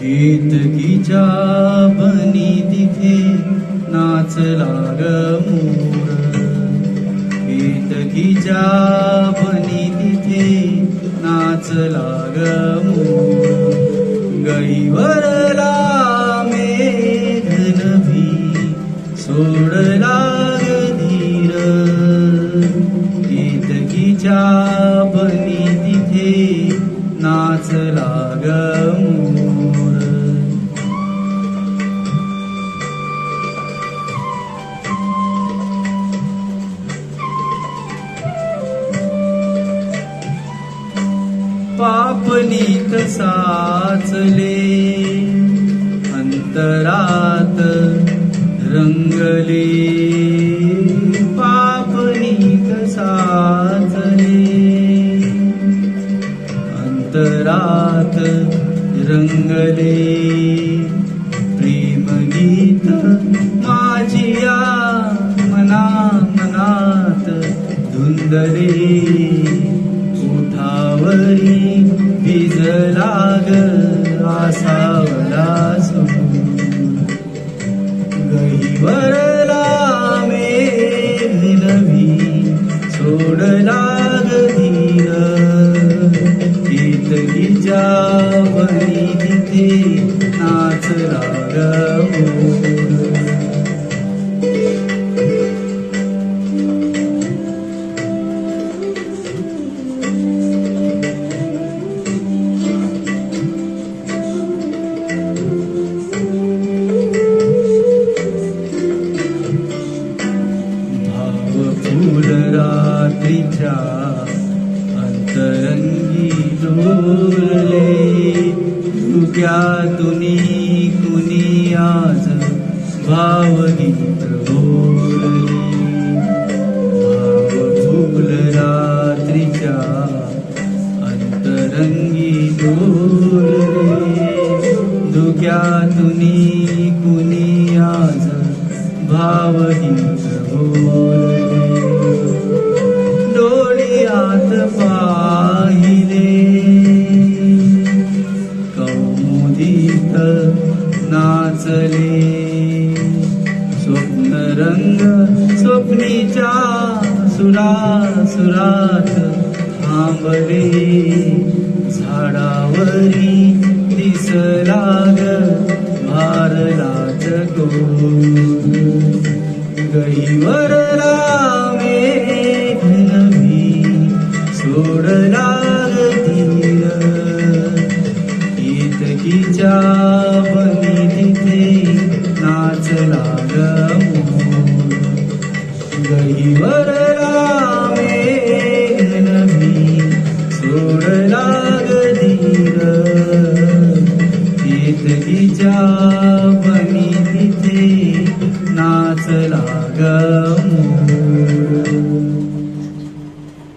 केतकीच्या बनी तिथे नाचला ग मोर. केतकीच्या बनी तिथे नाचला ग मोर. गईवरला मेघ भी सोडला ग धीर. केतकीच्या बनी तिथे नाचला ग मोर. पापनीत साचले. अंतरात रंगले. पापनीत साचले. अंतरात रंगले. प्रेमगीत माझिया मना मनात धुंदले. उठावरी लाग ग आसावला गईवरला मेघ सोड लाग ग धीर. केतकीच्या बनी तिथे नाचला मूल रात्रीच्या अंतरंगी डोलले तुनी कुणी आज भावगीत बोलले. भावफूल रात्रीच्या अंतरंगी डोलले तुनी पाहिले. कौमुदीत नाचले. स्वप्न रंग स्वप्नीच्या सुरा सुरात थांबले. झाडावरी दिसराग भारलाच गो गईवर राम सोडला ग धीर केतकीच्या बनी तिथे नाचला ग